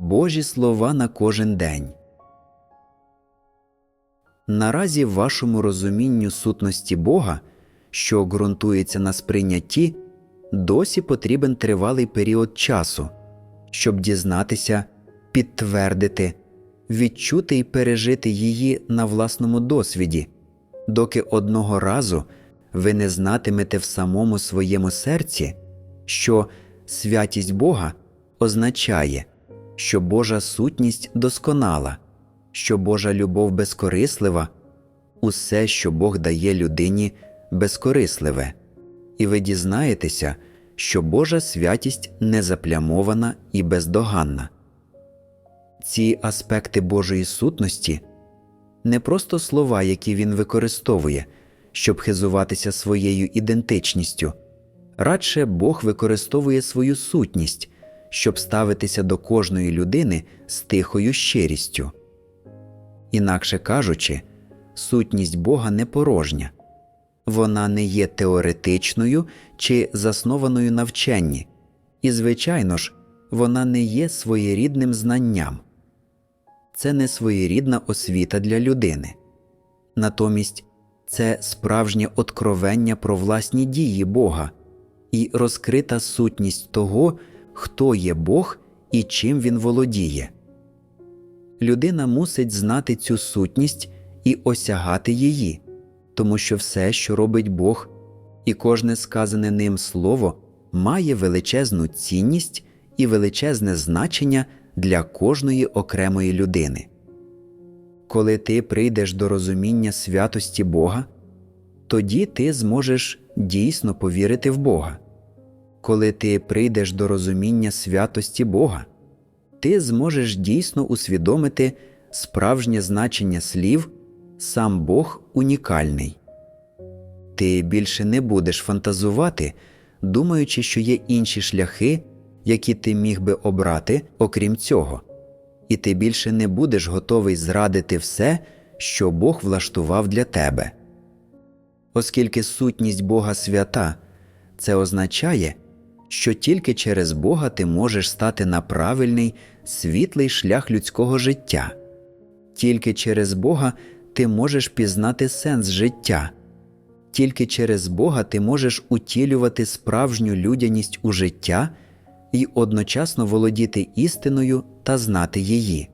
Божі слова на кожен день. Наразі вашому розумінню сутності Бога, що ґрунтується на сприйнятті, досі потрібен тривалий період часу, щоб дізнатися, підтвердити, відчути і пережити її на власному досвіді, доки одного разу ви не знатимете в самому своєму серці, що святість Бога означає, що Божа сутність досконала, що Божа любов безкорислива, усе, що Бог дає людині, безкорисливе, і ви дізнаєтеся, що Божа святість незаплямована і бездоганна. Ці аспекти Божої сутності не просто слова, які він використовує, щоб хизуватися своєю ідентичністю, радше Бог використовує свою сутність, щоб ставитися до кожної людини з тихою щирістю. Інакше кажучи, сутність Бога не порожня, вона не є теоретичною чи заснованою на вченні, і, звичайно ж, вона не є своєрідним знанням. Це не своєрідна освіта для людини. Натомість це справжнє откровення про власні дії Бога і розкрита сутність того, хто є Бог і чим він володіє. Людина мусить знати цю сутність і осягати її, тому що все, що робить Бог, і кожне сказане ним слово має величезну цінність і величезне значення для кожної окремої людини. Коли ти прийдеш до розуміння святості Бога, тоді ти зможеш дійсно повірити в Бога. Коли ти прийдеш до розуміння святості Бога, ти зможеш дійсно усвідомити справжнє значення слів сам Бог унікальний. Ти більше не будеш фантазувати, думаючи, що є інші шляхи, які ти міг би обрати, окрім цього, і ти більше не будеш готовий зрадити все, що Бог влаштував для тебе. Оскільки сутність Бога свята, це означає, що тільки через Бога ти можеш стати на правильний, світлий шлях людського життя, тільки через Бога ти можеш пізнати сенс життя, тільки через Бога ти можеш утілювати справжню людяність у життя і одночасно володіти істиною та знати її.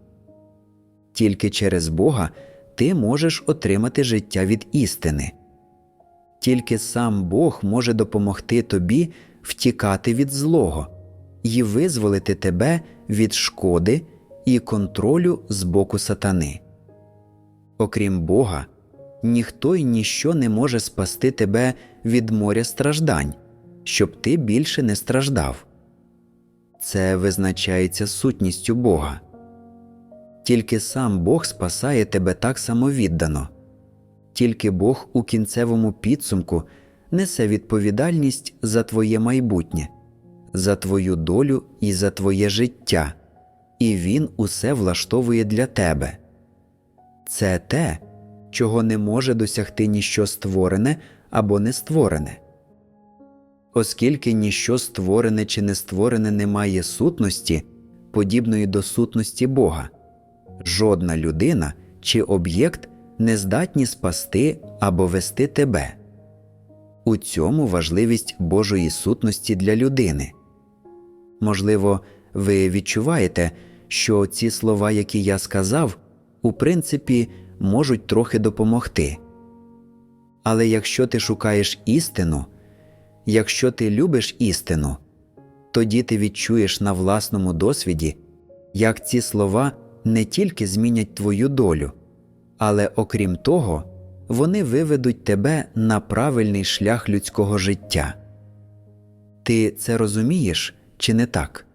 Тільки через Бога ти можеш отримати життя від істини. Тільки сам Бог може допомогти тобі втікати від злого і визволити тебе від шкоди і контролю з боку сатани. Окрім Бога, ніхто й ніщо не може спасти тебе від моря страждань, щоб ти більше не страждав. Це визначається сутністю Бога. Тільки сам Бог спасає тебе так самовіддано, тільки Бог у кінцевому підсумку несе відповідальність за твоє майбутнє, за твою долю і за твоє життя, і Він усе влаштовує для тебе. Це те, чого не може досягти ніщо створене або не створене. Оскільки ніщо створене чи не створене не має сутності, подібної до сутності Бога, жодна людина чи об'єкт не здатні спасти або вести тебе. У цьому важливість Божої сутності для людини. Можливо, ви відчуваєте, що ці слова, які я сказав, у принципі, можуть трохи допомогти. Але якщо ти шукаєш істину, якщо ти любиш істину, тоді ти відчуєш на власному досвіді, як ці слова не тільки змінять твою долю, але окрім того, вони виведуть тебе на правильний шлях людського життя. Ти це розумієш чи не так?